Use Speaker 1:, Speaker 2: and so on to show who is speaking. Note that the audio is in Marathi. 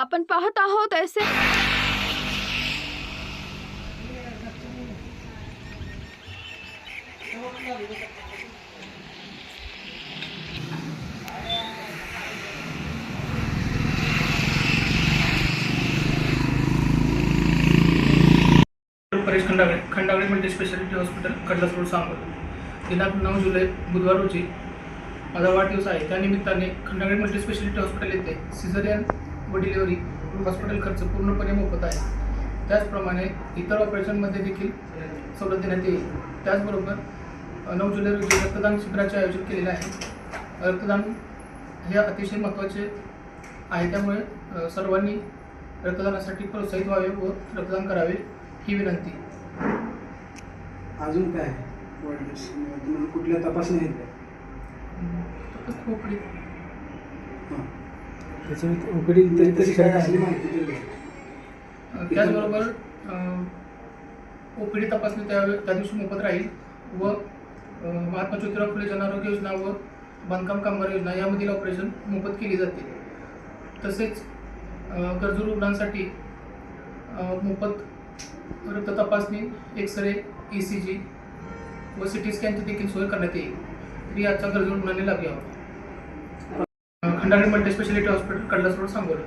Speaker 1: आपण पाहत आहोत ऐसे.
Speaker 2: Paresh Khandagale Khandagale multi speciality hospital Kadlas road Sangol. दिनांक नऊ जुलै बुधवार रोजी माझा वाढदिवस आहे. त्या निमित्ताने खंडागळे मल्टी स्पेशालिटी हॉस्पिटल येथे सिझरियन व डिलिव्हरी हॉस्पिटल खर्च पूर्णपणे मोफत आहे. त्याचप्रमाणे इतर ऑपरेशनमध्ये देखील सवलत देण्यात येईल. त्याचबरोबर नऊ जुलै रोजी रक्तदान शिबिराचे आयोजन केलेले आहे. रक्तदान हे अतिशय महत्त्वाचे आहे. त्यामुळे सर्वांनी रक्तदानासाठी प्रोत्साहित व्हावे व रक्तदान करावे ही विनंती.
Speaker 3: अजून काय? कुठल्या तपासणी आहेत? हां.
Speaker 4: त्याच्यामध्ये उकडी तरी तरी
Speaker 3: काय
Speaker 4: काय
Speaker 3: असली माहिती दिली.
Speaker 2: त्याचबरोबर ओ पी डी तपासणी त्या त्या दिवशी मोफत राहील व महात्मा ज्योतिराव फुले जनआरोग्य योजना व बांधकाम कामगार योजना यामधील ऑपरेशन मोफत केली जाते. तसेच गरजू रुग्णांसाठी मोफत रक्त तपासणी एक्सरे ई सी जी व सी टी स्कॅनची देखील सोय करण्यात येईल. तरी याचा गरजू रुग्णांनी लाभ घ्यावा. अ, multi speciality hospital Kadla road Sangola.